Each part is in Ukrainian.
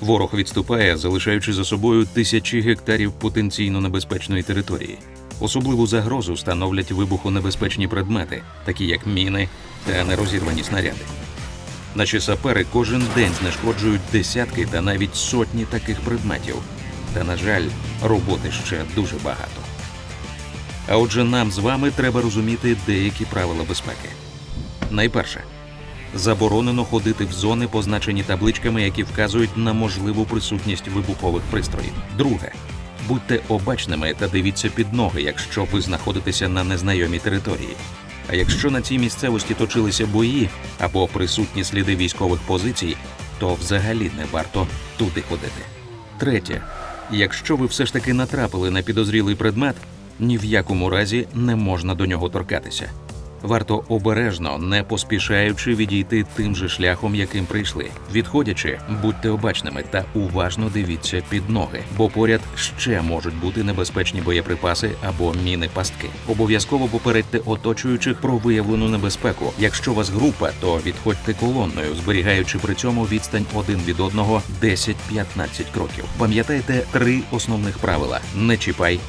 Ворог відступає, залишаючи за собою тисячі гектарів потенційно небезпечної території. Особливу загрозу становлять вибухонебезпечні предмети, такі як міни та нерозірвані снаряди. Наші сапери кожен день знешкоджують десятки та навіть сотні таких предметів. Та, на жаль, роботи ще дуже багато. А отже, нам з вами треба розуміти деякі правила безпеки. Найперше, заборонено ходити в зони, позначені табличками, які вказують на можливу присутність вибухових пристроїв. Друге, будьте обачними та дивіться під ноги, якщо ви знаходитеся на незнайомій території. А якщо на цій місцевості точилися бої або присутні сліди військових позицій, то взагалі не варто туди ходити. Третє, якщо ви все ж таки натрапили на підозрілий предмет, ні в якому разі не можна до нього торкатися. Варто обережно, не поспішаючи відійти тим же шляхом, яким прийшли. Відходячи, будьте обачними та уважно дивіться під ноги, бо поряд ще можуть бути небезпечні боєприпаси або міни пастки. Обов'язково попередьте оточуючих про виявлену небезпеку. Якщо вас група, то відходьте колонною, зберігаючи при цьому відстань один від одного 10-15 кроків. Пам'ятайте три основних правила: не чіпай,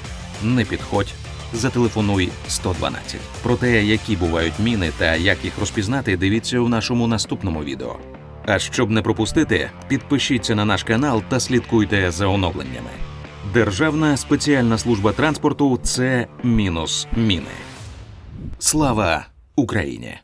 не підходь. Зателефонуй 112. Про те, які бувають міни та як їх розпізнати, дивіться у нашому наступному відео. А щоб не пропустити, підпишіться на наш канал та слідкуйте за оновленнями. Державна спеціальна служба транспорту це мінус міни. Слава Україні!